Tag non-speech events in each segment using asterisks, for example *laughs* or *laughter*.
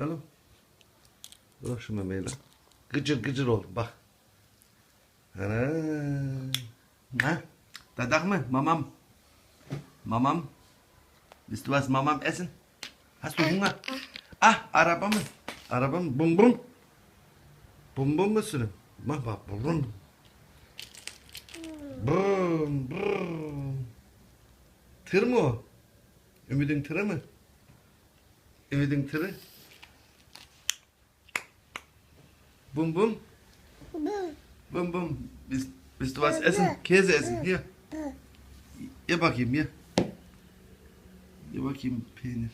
Oğlum. Bırak şu memeyi lan. Gıcır gıcır ol bak. Ana. Ha? Dadak mı? Mamam. Mamam. Was Mamam essen? Hast du? Ah, araba mı? Araba mı? Bum bum. Bum bum musun? Bak bak bum bum. Bum bum. Tır mı o? Ümidin tırı mı? Ümidin tırı. Bum bum. Bum bum. Bist, bist du was essen? Käse essen. Hier. Ye bakayım ye. Ye bakayım peynir.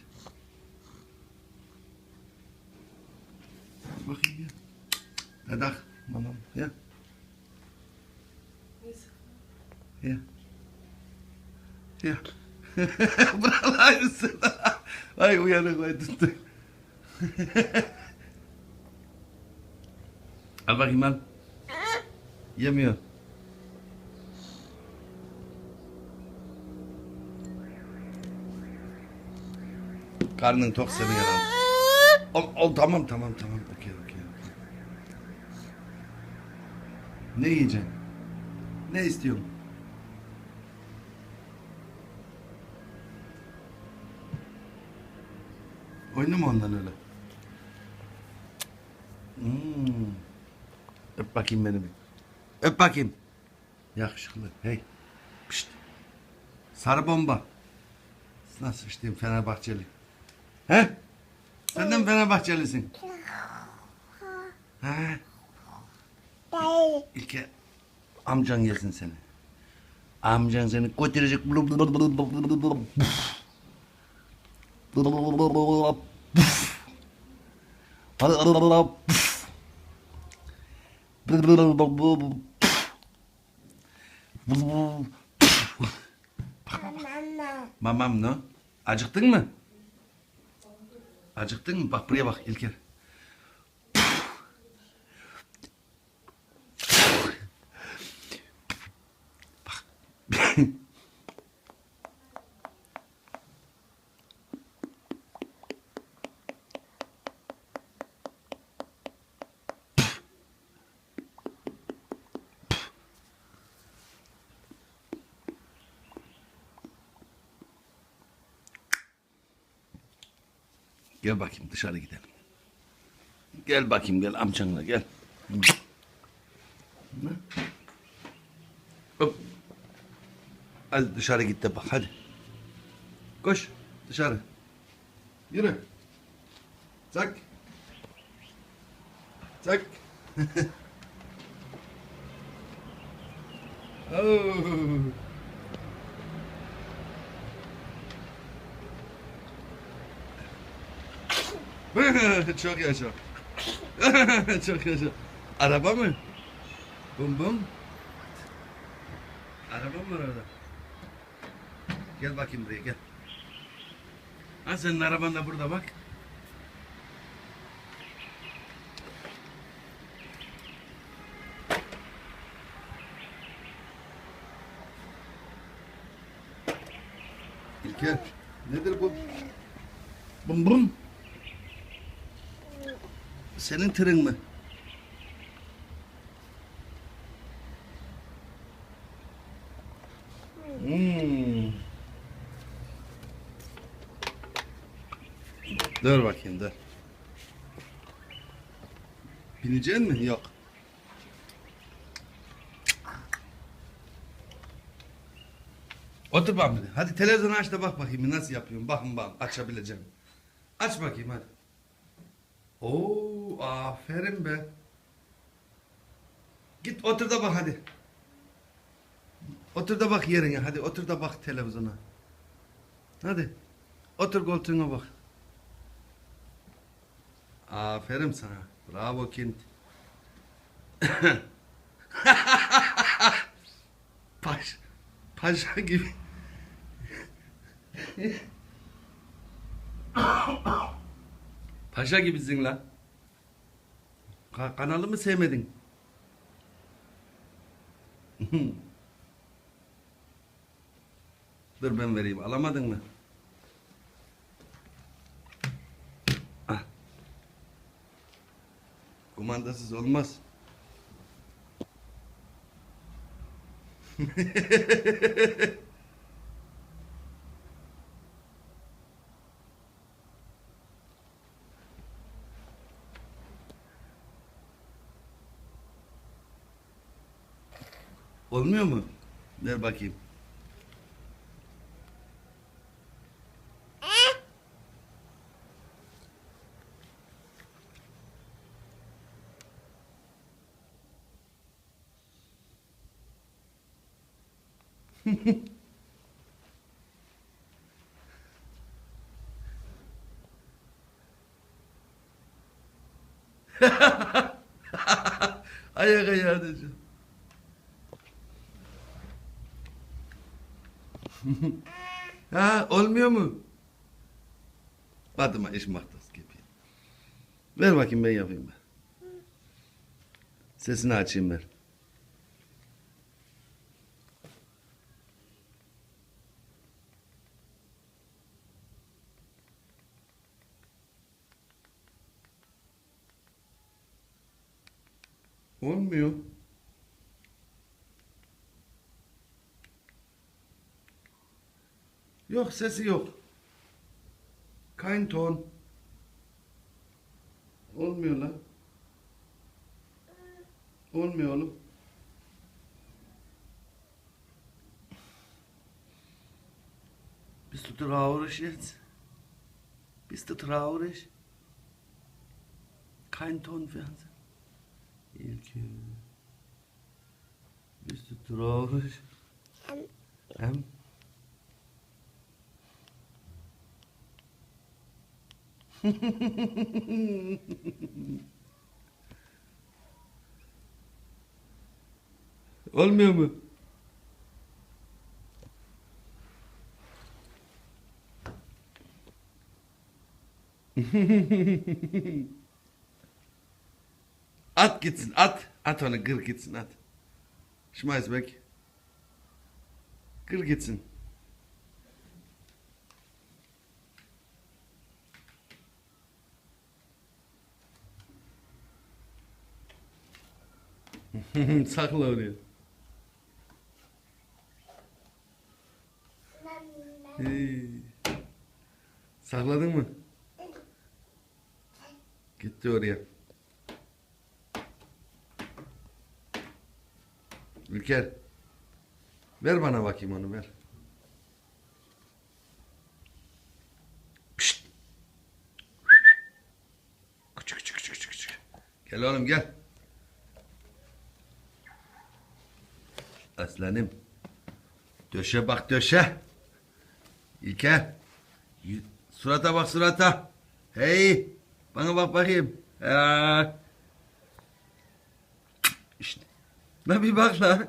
Ye bakayım ye. Dadak mamam ye. Ye. Ye. Bırak lan üstüne. Ay uyanık ay tuttu. Al bakayım al. Yemiyor. Karnın tok seni yarar. Ol, ol, tamam tamam tamam. Okey okey. Ne yiyeceksin? Ne istiyorsun? Oyunu mu ondan öyle? Hmm. Öp bakayım beni bir. Öp bakayım. Yakışıklı. Hey. Pişt. Sarı bomba. Nasıl içtiğim Fenerbahçeli. He? Sen de mi Fenerbahçelisin? He? İlke amcan gelsin seni. Amcan seni götürecek. Ne? Acıktın mı? Acıktın mı? Bak İlker. Gel bakayım dışarı gidelim. Gel bakayım gel amcanla gel. Hop. Hadi dışarı git de bak hadi. Koş dışarı. Yürü. Çak. Çak. *laughs* oh. Çok yaşa. *laughs* Çok yaşa. Araba mı? Bum bum. Araba mı var orada? Gel bakayım buraya gel. Ha senin araban da burada bak. İlker nedir bu? Bum bum. Senin tırın mı? Hmm. Dur bakayım dur. Binecek mi? Yok. Otur bakayım. Hadi televizyonu aç da bak bakayım nasıl yapıyorum. Bakın bak açabileceğim. Aç bakayım hadi. Oo, aferin be. Git otur da bak hadi. Otur da bak yerine. Hadi otur da bak televizyona. Hadi. Otur koltuğuna bak. Aferin sana. Bravo kind. *laughs* Paş, paşa gibi. *laughs* Paşa gibisin lan. Ka- kanalı mı sevmedin? *laughs* Dur ben vereyim. Alamadın mı? Ah. Kumandasız olmaz. *laughs* Olmuyor mu? Ver bakayım. *laughs* Ayak ayağı diyeceğim. *laughs* ha olmuyor mu? Batıma iş maktası gibi. Ver bakayım ben yapayım ben. Sesini açayım ben. Olmuyor. Yok sesi yok. Kein ton. Olmuyor lan. Olmuyor oğlum. Bist du traurig jetzt? Bist du traurig? Kein Ton Fernsehen. Ilke. Bist du traurig? Ähm, Hem? *laughs* Olmuyor mu? *laughs* at gitsin at. At onu kır gitsin at. Schmeiß weg. Kır gitsin. *laughs* Sakla oraya. Hey. Sakladın mı? Gitti oraya. Ülker. Ver bana bakayım onu ver. Pişt. Küçük küçük küçük küçük. Gel oğlum gel. Aslanım. Döşe bak döşe. İlker. y- Surata bak surata. Hey. Bana bak bakayım. Ha. İşte. La bir bak la.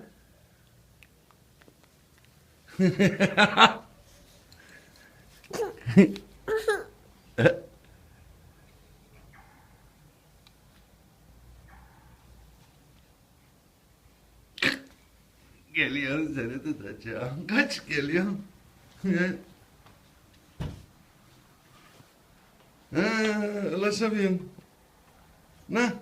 *laughs* Geliyorsun seni tutacağım. Kaç geliyorsun? ha, ulaşamıyorum. Ne?